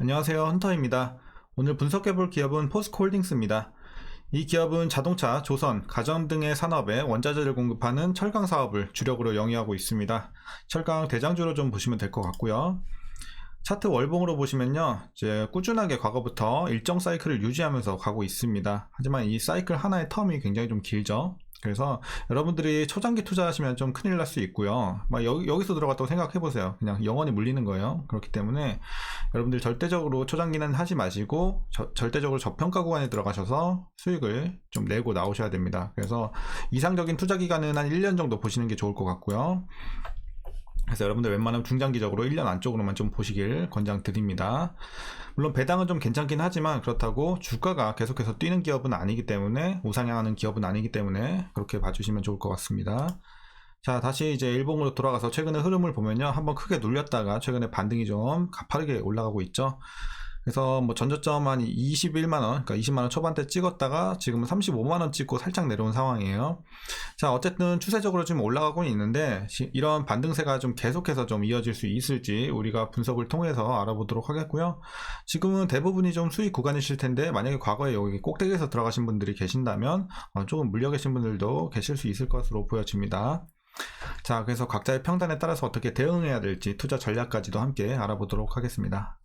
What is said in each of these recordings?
안녕하세요. 헌터입니다. 오늘 분석해 볼 기업은 포스코홀딩스입니다. 이 기업은 자동차, 조선, 가전 등의 산업에 원자재를 공급하는 철강 사업을 주력으로 영위하고 있습니다. 철강 대장주로 좀 보시면 될 것 같고요. 차트 월봉으로 보시면요. 이제 꾸준하게 과거부터 일정 사이클을 유지하면서 가고 있습니다. 하지만 이 사이클 하나의 텀이 굉장히 좀 길죠. 그래서 여러분들이 초장기 투자하시면 좀 큰일 날 수 있고요. 막 여기, 여기서 들어갔다고 생각해 보세요. 그냥 영원히 물리는 거예요. 그렇기 때문에 여러분들 절대적으로 초장기는 하지 마시고 저- 절대적으로 저평가 구간에 들어가셔서 수익을 좀 내고 나오셔야 됩니다. 그래서 이상적인 투자 기간은 한 1년 정도 보시는 게 좋을 것 같고요. 그래서 여러분들 웬만하면 중장기적으로 1년 안쪽으로만 좀 보시길 권장드립니다. 물론 배당은 좀 괜찮긴 하지만 그렇다고 주가가 계속해서 뛰는 기업은 아니기 때문에 우상향하는 기업은 아니기 때문에 그렇게 봐주시면 좋을 것 같습니다. 자 다시 이제 일봉으로 돌아가서 최근의 흐름을 보면요 한번 크게 눌렸다가 최근에 반등이 좀 가파르게 올라가고 있죠 그래서 뭐 전저점 한 21만 원 그러니까 20만 원 초반대 찍었다가 지금은 35만 원 찍고 살짝 내려온 상황이에요. 자 어쨌든 추세적으로 지금 올라가고 있는데 시- 이런 반등세가 좀 계속해서 좀 이어질 수 있을지 우리가 분석을 통해서 알아보도록 하겠고요. 지금은 대부분이 좀 수익 구간이실 텐데 만약에 과거에 여기 꼭대기에서 들어가신 분들이 계신다면 어, 조금 물려 계신 분들도 계실 수 있을 것으로 보여집니다. 자, 그래서 각자의 평단에 따라서 어떻게 대응해야 될지 투자 전략까지도 함께 알아보도록 하겠습니다.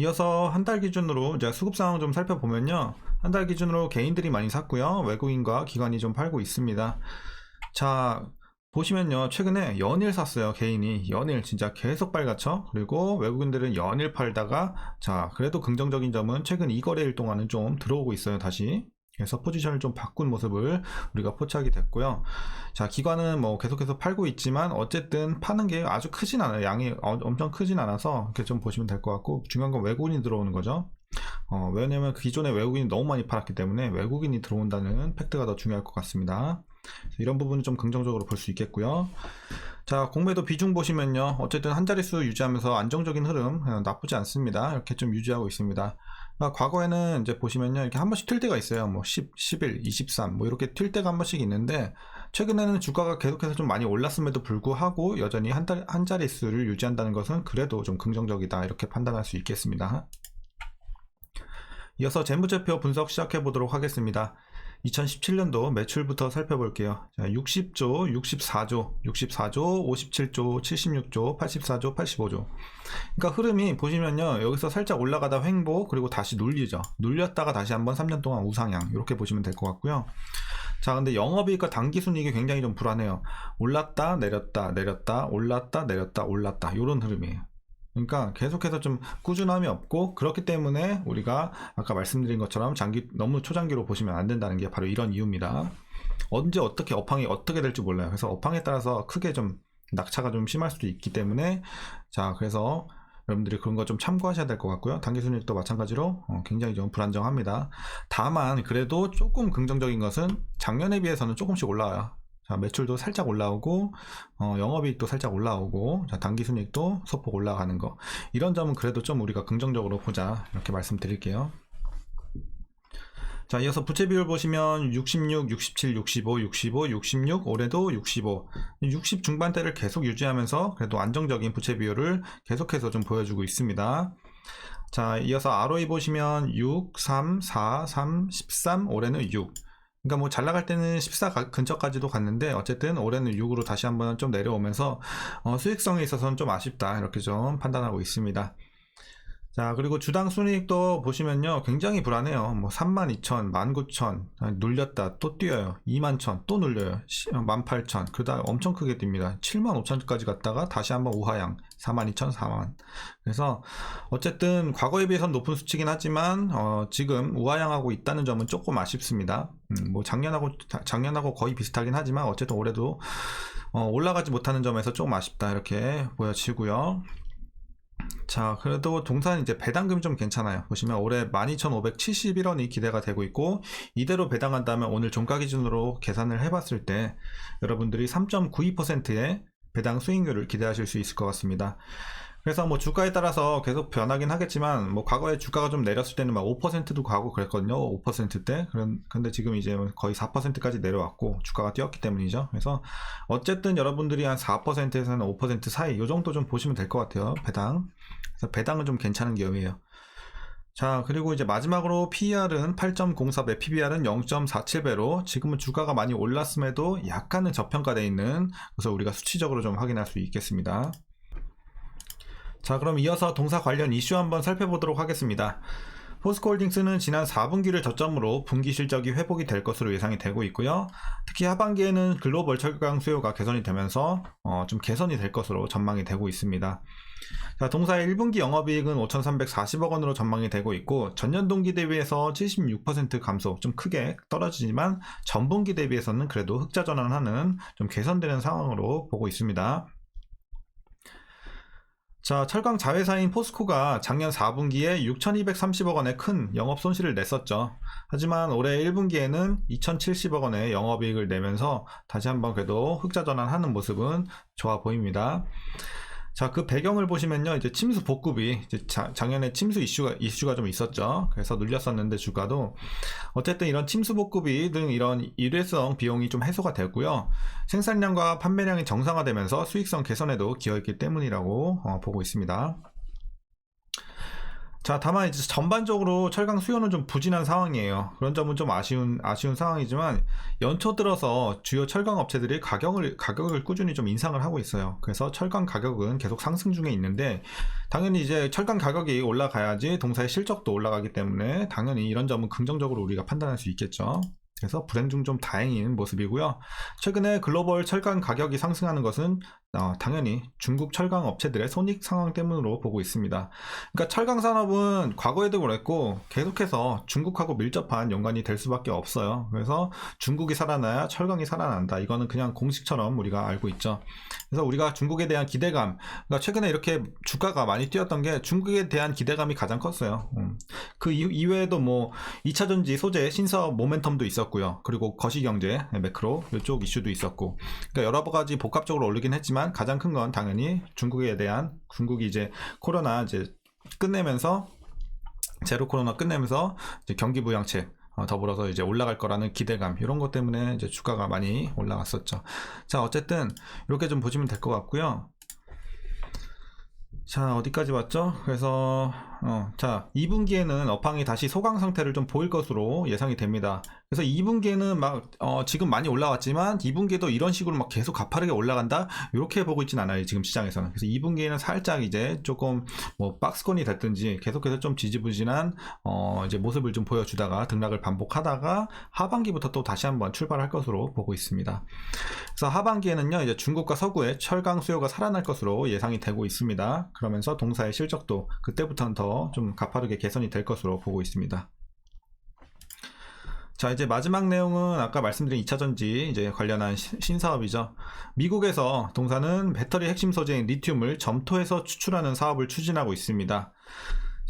이어서 한 달 기준으로 이제 수급 상황 좀 살펴보면요. 한 달 기준으로 개인들이 많이 샀고요. 외국인과 기관이 좀 팔고 있습니다. 자, 보시면요. 최근에 연일 샀어요. 개인이. 연일 진짜 계속 빨갛죠? 그리고 외국인들은 연일 팔다가 자, 그래도 긍정적인 점은 최근 2거래일 동안은 좀 들어오고 있어요. 다시. 그래서 포지션을 좀 바꾼 모습을 우리가 포착이 됐고요. 자, 기관은 뭐 계속해서 팔고 있지만 어쨌든 파는 게 아주 크진 않아요. 양이 어- 엄청 크진 않아서 이렇게 좀 보시면 될 것 같고 중요한 건 외국인이 들어오는 거죠. 어, 왜냐면 기존에 외국인이 너무 많이 팔았기 때문에 외국인이 들어온다는 팩트가 더 중요할 것 같습니다. 이런 부분은 좀 긍정적으로 볼 수 있겠고요. 자, 공매도 비중 보시면요. 어쨌든 한 자릿수 유지하면서 안정적인 흐름 어, 나쁘지 않습니다. 이렇게 좀 유지하고 있습니다. 아, 과거에는 이제 보시면요. 이렇게 한 번씩 튈 때가 있어요. 뭐 10, 11, 23, 뭐 이렇게 튈 때가 한 번씩 있는데, 최근에는 주가가 계속해서 좀 많이 올랐음에도 불구하고 여전히 한, 달, 한 자릿수를 유지한다는 것은 그래도 좀 긍정적이다. 이렇게 판단할 수 있겠습니다. 이어서 재무제표 분석 시작해 보도록 하겠습니다. 2017년도 매출부터 살펴볼게요. 자, 60조, 64조, 64조, 57조, 76조, 84조, 85조. 그러니까 흐름이 보시면요. 여기서 살짝 올라가다 횡보 그리고 다시 눌리죠. 눌렸다가 다시 한번 3년 동안 우상향 이렇게 보시면 될 것 같고요. 자, 근데 영업이익과 당기순이익이 굉장히 좀 불안해요. 올랐다, 내렸다, 내렸다, 올랐다, 내렸다, 올랐다. 이런 흐름이에요. 그러니까 계속해서 좀 꾸준함이 없고 그렇기 때문에 우리가 아까 말씀드린 것처럼 장기 너무 초장기로 보시면 안 된다는 게 바로 이런 이유입니다. 언제 어떻게 업황이 어떻게 될지 몰라요. 그래서 업황에 따라서 크게 좀 낙차가 좀 심할 수도 있기 때문에 자 그래서 여러분들이 그런 거 좀 참고하셔야 될 것 같고요. 단기 순이익도 마찬가지로 어, 굉장히 좀 불안정합니다. 다만 그래도 조금 긍정적인 것은 작년에 비해서는 조금씩 올라와요. 자, 매출도 살짝 올라오고 어, 영업이익도 살짝 올라오고 자, 당기순이익도 소폭 올라가는 거 이런 점은 그래도 좀 우리가 긍정적으로 보자 이렇게 말씀드릴게요. 자, 이어서 부채 비율 보시면 66, 67, 65, 65, 66, 올해도 65. 60 중반대를 계속 유지하면서 그래도 안정적인 부채 비율을 계속해서 좀 보여주고 있습니다. 자, 이어서 ROE 보시면 6, 3, 4, 3, 13, 올해는 6. 그러니까 뭐 잘 나갈 때는 14 가- 근처까지도 갔는데 어쨌든 올해는 6으로 다시 한번 좀 내려오면서 어, 수익성에 있어서는 좀 아쉽다 이렇게 좀 판단하고 있습니다. 자, 그리고 주당 순이익도 보시면요. 굉장히 불안해요. 뭐, 32,000, 19,000, 아, 눌렸다, 또 뛰어요. 21,000, 또 눌려요. 18,000, 그 다음 엄청 크게 뜁니다. 75,000까지 갔다가 다시 한번 우하향, 42,000, 4만. 그래서, 어쨌든, 과거에 비해서는 높은 수치긴 하지만, 어, 지금 우하향하고 있다는 점은 조금 아쉽습니다. 음, 뭐, 작년하고, 자- 작년하고 거의 비슷하긴 하지만, 어쨌든 올해도, 어, 올라가지 못하는 점에서 조금 아쉽다. 이렇게 보여지고요. 자, 그래도 동산 이제 배당금이 좀 괜찮아요. 보시면 올해 12,571원이 기대가 되고 있고, 이대로 배당한다면 오늘 종가 기준으로 계산을 해봤을 때, 여러분들이 3.92%의 배당 수익률을 기대하실 수 있을 것 같습니다. 그래서 뭐 주가에 따라서 계속 변하긴 하겠지만 뭐 과거에 주가가 좀 내렸을 때는 막 5%도 가고 그랬거든요. 5%대. 그런 근데 지금 이제 거의 4%까지 내려왔고 주가가 뛰었기 때문이죠. 그래서 어쨌든 여러분들이 한 4%에서 한5% 사이 요 정도 좀 보시면 될 것 같아요. 배당. 그래서 배당은 좀 괜찮은 기업이에요. 자, 그리고 이제 마지막으로 PER은 8.04배, PBR은 0.47배로 지금은 주가가 많이 올랐음에도 약간은 저평가되어 있는 그래서 우리가 수치적으로 좀 확인할 수 있겠습니다. 자, 그럼 이어서 동사 관련 이슈 한번 살펴보도록 하겠습니다. 포스코홀딩스는 지난 4분기를 저점으로 분기 실적이 회복이 될 것으로 예상이 되고 있고요. 특히 하반기에는 글로벌 철강 수요가 개선이 되면서 어, 좀 개선이 될 것으로 전망이 되고 있습니다. 자, 동사의 1분기 영업이익은 5,340억 원으로 전망이 되고 있고 전년 동기 대비해서 76% 감소, 좀 크게 떨어지지만 전분기 대비해서는 그래도 흑자 전환하는 좀 개선되는 상황으로 보고 있습니다. 자, 철강 자회사인 포스코가 작년 4분기에 6,230억 원의 큰 영업 손실을 냈었죠. 하지만 올해 1분기에는 2,070억 원의 영업이익을 내면서 다시 한번 그래도 흑자 전환하는 모습은 좋아 보입니다. 자, 그 배경을 보시면요. 이제 침수 복급이 이제 자, 작년에 침수 이슈가 이슈가 좀 있었죠. 그래서 눌렸었는데 주가도 어쨌든 이런 침수 복급이 등 이런 일회성 비용이 좀 해소가 되고요. 생산량과 판매량이 정상화되면서 수익성 개선에도 기여했기 때문이라고 어, 보고 있습니다. 자, 다만 이제 전반적으로 철강 수요는 좀 부진한 상황이에요. 그런 점은 좀 아쉬운 아쉬운 상황이지만 연초 들어서 주요 철강 업체들이 가격을 가격을 꾸준히 좀 인상을 하고 있어요. 그래서 철강 가격은 계속 상승 중에 있는데 당연히 이제 철강 가격이 올라가야지 동사의 실적도 올라가기 때문에 당연히 이런 점은 긍정적으로 우리가 판단할 수 있겠죠. 그래서 불행 중 좀 다행인 모습이고요. 최근에 글로벌 철강 가격이 상승하는 것은 어, 당연히 중국 철강 업체들의 손익 상황 때문으로 보고 있습니다. 그러니까 철강 산업은 과거에도 그랬고 계속해서 중국하고 밀접한 연관이 될 수밖에 없어요. 그래서 중국이 살아나야 철강이 살아난다. 이거는 그냥 공식처럼 우리가 알고 있죠. 그래서 우리가 중국에 대한 기대감, 그러니까 최근에 이렇게 주가가 많이 뛰었던 게 중국에 대한 기대감이 가장 컸어요. 음. 그 이외에도 뭐 2차 전지 소재 신사업 모멘텀도 있었고요. 그리고 거시경제 매크로 이쪽 이슈도 있었고, 그러니까 여러 가지 복합적으로 오르긴 했지만 가장 큰 건 당연히 중국에 대한 중국이 이제 코로나 이제 끝내면서 제로 코로나 끝내면서 경기 부양책 어, 더불어서 이제 올라갈 거라는 기대감 이런 것 때문에 이제 주가가 많이 올라갔었죠. 자 어쨌든 이렇게 좀 보시면 될 것 같고요. 자 어디까지 왔죠? 그래서 어, 자 2분기에는 업황이 다시 소강 상태를 좀 보일 것으로 예상이 됩니다. 그래서 2분기에는 막 어, 지금 많이 올라왔지만 2분기에도 이런 식으로 막 계속 가파르게 올라간다 이렇게 보고 있진 않아요 지금 시장에서는. 그래서 2분기에는 살짝 이제 조금 뭐 박스권이 됐든지 계속해서 좀 지지부진한 어, 이제 모습을 좀 보여주다가 등락을 반복하다가 하반기부터 또 다시 한번 출발할 것으로 보고 있습니다. 그래서 하반기에는요 이제 중국과 서구의 철강 수요가 살아날 것으로 예상이 되고 있습니다. 그러면서 동사의 실적도 그때부터는 더 좀 가파르게 개선이 될 것으로 보고 있습니다. 자, 이제 마지막 내용은 아까 말씀드린 2차 전지 이제 관련한 신사업이죠. 미국에서 동사는 배터리 핵심 소재인 리튬을 점토해서 추출하는 사업을 추진하고 있습니다.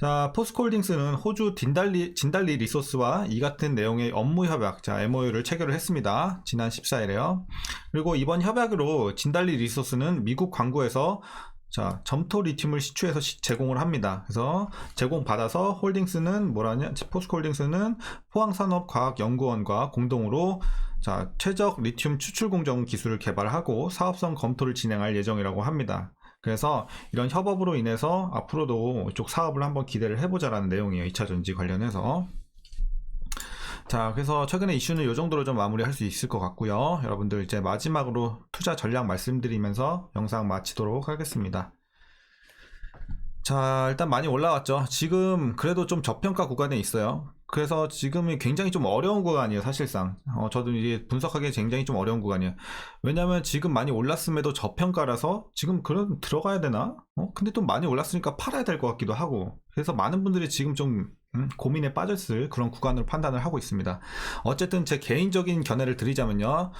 자, 포스코홀딩스는 호주 딘달리, 진달리 리소스와 이 같은 내용의 업무 협약, 자, MOU를 체결을 했습니다. 지난 14일에요. 그리고 이번 협약으로 진달리 리소스는 미국 광고에서 자, 점토 리튬을 시추해서 시, 제공을 합니다. 그래서 제공받아서 홀딩스는 뭐라냐? 포스코 홀딩스는 포항산업과학연구원과 공동으로 자, 최적 리튬 추출 공정 기술을 개발하고 사업성 검토를 진행할 예정이라고 합니다. 그래서 이런 협업으로 인해서 앞으로도 이쪽 사업을 한번 기대를 해보자라는 내용이에요. 2차 전지 관련해서. 자, 그래서 최근에 이슈는 이 정도로 좀 마무리할 수 있을 것 같고요. 여러분들 이제 마지막으로 투자 전략 말씀드리면서 영상 마치도록 하겠습니다. 자, 일단 많이 올라왔죠. 지금 그래도 좀 저평가 구간에 있어요. 그래서 지금이 굉장히 좀 어려운 구간이에요, 사실상. 어, 저도 이제 분석하기 굉장히 좀 어려운 구간이에요. 왜냐면 지금 많이 올랐음에도 저평가라서 지금 그럼 들어가야 되나? 어? 근데 또 많이 올랐으니까 팔아야 될 것 같기도 하고. 그래서 많은 분들이 지금 좀 음, 고민에 빠졌을 그런 구간으로 판단을 하고 있습니다. 어쨌든 제 개인적인 견해를 드리자면요.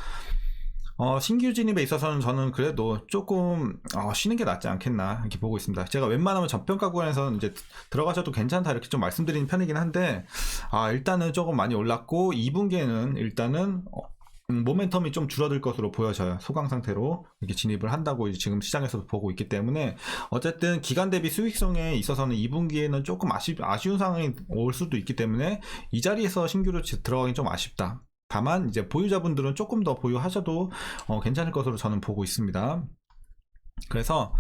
어, 신규 진입에 있어서는 저는 그래도 조금 어, 쉬는 게 낫지 않겠나 이렇게 보고 있습니다. 제가 웬만하면 저평가 구간에서는 이제 들어가셔도 괜찮다 이렇게 좀 말씀드리는 편이긴 한데 아 일단은 조금 많이 올랐고 2분기에는 일단은 어, 음, 모멘텀이 좀 줄어들 것으로 보여져요. 소강 상태로 이렇게 진입을 한다고 지금 시장에서도 보고 있기 때문에 어쨌든 기간 대비 수익성에 있어서는 2분기에는 조금 아쉬, 아쉬운 상황이 올 수도 있기 때문에 이 자리에서 신규로 지- 들어가긴 좀 아쉽다. 다만 이제 보유자분들은 조금 더 보유하셔도 어, 괜찮을 것으로 저는 보고 있습니다. 그래서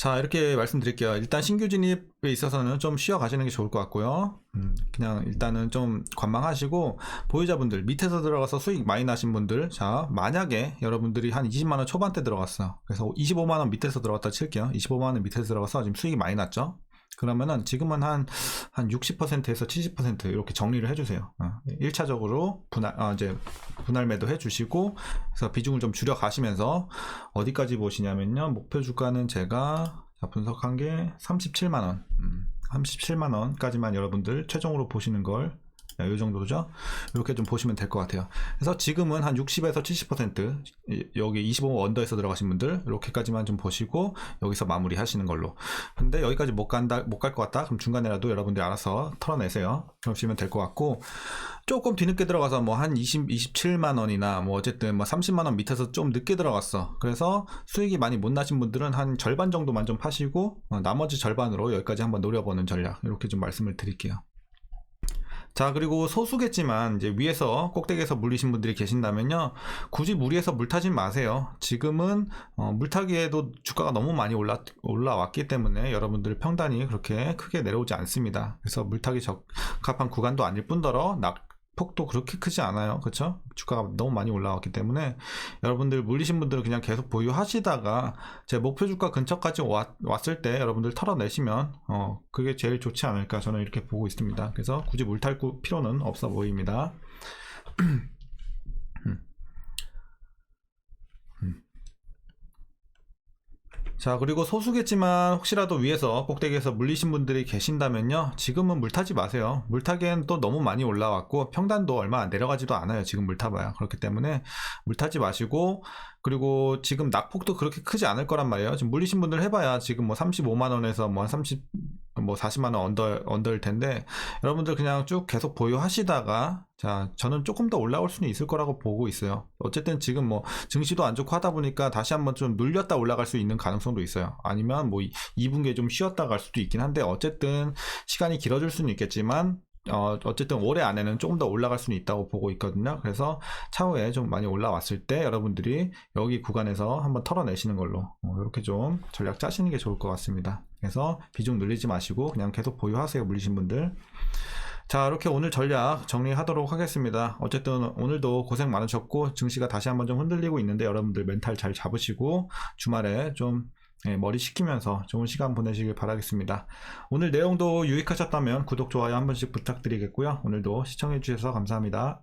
자 이렇게 말씀드릴게요. 일단 신규 진입에 있어서는 좀 쉬어 가시는 게 좋을 것 같고요. 음, 그냥 일단은 좀 관망하시고 보유자분들 밑에서 들어가서 수익 많이 나신 분들 자 만약에 여러분들이 한 20만원 초반대 들어갔어 그래서 25만원 밑에서 들어갔다 칠게요 25만원 밑에서 들어가서 지금 수익이 많이 났죠 그러면은 지금은 한, 한 60%에서 70% 이렇게 정리를 해주세요. 어, 1차적으로 분할, 아, 이제 분할 매도 해주시고, 그래서 비중을 좀 줄여 가시면서, 어디까지 보시냐면요. 목표 주가는 제가 자, 분석한 게 37만원. 음, 37만원까지만 여러분들 최종으로 보시는 걸, 이 정도죠. 이렇게 좀 보시면 될 것 같아요. 그래서 지금은 한 60에서 70% 이- 여기 25 언더에서 들어가신 분들 이렇게까지만 좀 보시고 여기서 마무리 하시는 걸로. 근데 여기까지 못 간다 못 갈 것 같다. 그럼 중간에라도 여러분들이 알아서 털어내세요. 그러시면 될 것 같고 조금 뒤늦게 들어가서 뭐 한 20, 27만 원이나 뭐 어쨌든 뭐 30만 원 밑에서 좀 늦게 들어갔어. 그래서 수익이 많이 못 나신 분들은 한 절반 정도만 좀 파시고 어, 나머지 절반으로 여기까지 한번 노려보는 전략 이렇게 좀 말씀을 드릴게요. 자 그리고 소수겠지만 이제 위에서 꼭대기에서 물리신 분들이 계신다면요. 굳이 무리해서 물 타지 마세요. 지금은 어, 물 타기에도 주가가 너무 많이 올라 올라왔기 때문에 여러분들 평단이 그렇게 크게 내려오지 않습니다. 그래서 물 타기 적합한 구간도 아닐 뿐더러 낙 폭도 그렇게 크지 않아요 그렇죠 주가가 너무 많이 올라왔기 때문에 여러분들 물리신 분들은 그냥 계속 보유하시다가 제 목표 주가 근처까지 왔, 왔을 때 여러분들 털어내시면 어 그게 제일 좋지 않을까 저는 이렇게 보고 있습니다. 그래서 굳이 물탈 구- 필요는 없어 보입니다. 음. 음. 자 그리고 소수겠지만 혹시라도 위에서 꼭대기에서 물리신 분들이 계신다면요. 지금은 물타지 마세요. 물타기엔 또 너무 많이 올라왔고 평단도 얼마 내려가지도 않아요. 지금 물타봐야. 그렇기 때문에 물타지 마시고 그리고 지금 낙폭도 그렇게 크지 않을 거란 말이에요. 지금 물리신 분들 해봐야 지금 뭐 35만 원에서 뭐한 30, 뭐 40만 원 언더 언더일 텐데 여러분들 그냥 쭉 계속 보유하시다가 자 저는 조금 더 올라올 수는 있을 거라고 보고 있어요. 어쨌든 지금 뭐 증시도 안 좋고 하다 보니까 다시 한번 좀 눌렸다 올라갈 수 있는 가능성도 있어요. 아니면 뭐 2분기에 좀 쉬었다 갈 수도 있긴 한데 어쨌든 시간이 길어질 수는 있겠지만 어, 어쨌든 올해 안에는 조금 더 올라갈 수는 있다고 보고 있거든요. 그래서 차후에 좀 많이 올라왔을 때 여러분들이 여기 구간에서 한번 털어내시는 걸로 어, 이렇게 좀 전략 짜시는 게 좋을 것 같습니다. 그래서 비중 늘리지 마시고 그냥 계속 보유하세요. 물리신 분들. 자, 이렇게 오늘 전략 정리하도록 하겠습니다. 어쨌든 오늘도 고생 많으셨고 증시가 다시 한번 좀 흔들리고 있는데 여러분들 멘탈 잘 잡으시고 주말에 좀 예, 머리 식히면서 좋은 시간 보내시길 바라겠습니다. 오늘 내용도 유익하셨다면 구독, 좋아요 한 번씩 부탁드리겠고요. 오늘도 시청해주셔서 감사합니다.